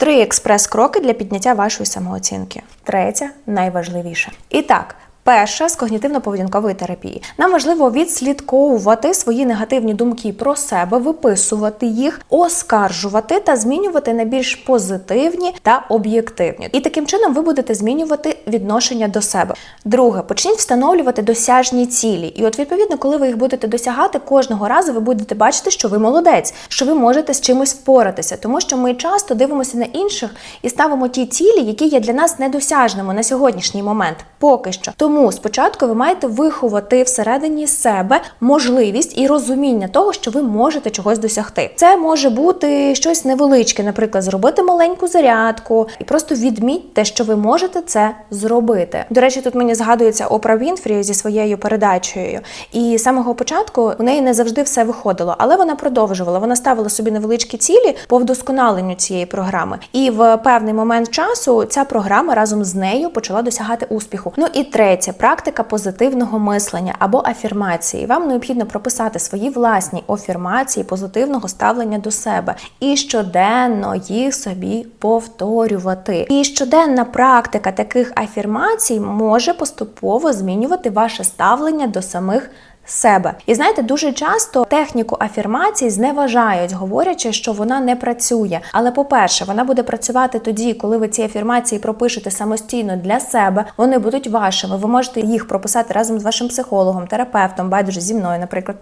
Три експрес-кроки для підняття вашої самооцінки. Третя найважливіше. І так. Перша з когнітивно-поведінкової терапії. Нам важливо відслідковувати свої негативні думки про себе, виписувати їх, оскаржувати та змінювати на більш позитивні та об'єктивні. І таким чином ви будете змінювати відношення до себе. Друге, почніть встановлювати досяжні цілі. І от відповідно, коли ви їх будете досягати, кожного разу ви будете бачити, що ви молодець, що ви можете з чимось впоратися, тому що ми часто дивимося на інших і ставимо ті цілі, які є для нас недосяжними на сьогоднішній момент, поки що. Тому спочатку ви маєте виховати всередині себе можливість і розуміння того, що ви можете чогось досягти. Це може бути щось невеличке, наприклад, зробити маленьку зарядку і просто відміть те, що ви можете це зробити. До речі, тут мені згадується Опра Вінфрі зі своєю передачею. І з самого початку у неї не завжди все виходило, але вона продовжувала. Вона ставила собі невеличкі цілі по вдосконаленню цієї програми. І в певний момент часу ця програма разом з нею почала досягати успіху. Ну і третє практика позитивного мислення або афірмації. Вам необхідно прописати свої власні афірмації позитивного ставлення до себе і щоденно їх собі повторювати. І щоденна практика таких афірмацій може поступово змінювати ваше ставлення до самих. Себе і знаєте, дуже часто техніку афірмацій зневажають, говорячи, що вона не працює. Але, по-перше, вона буде працювати тоді, коли ви ці афірмації пропишете самостійно для себе. Вони будуть вашими. Ви можете їх прописати разом з вашим психологом, терапевтом, байдуже зі мною, наприклад,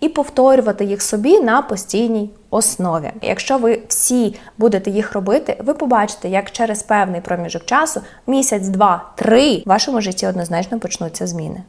і повторювати їх собі на постійній основі. Якщо ви всі будете їх робити, ви побачите, як через певний проміжок часу, місяць, два, три, в вашому житті однозначно почнуться зміни.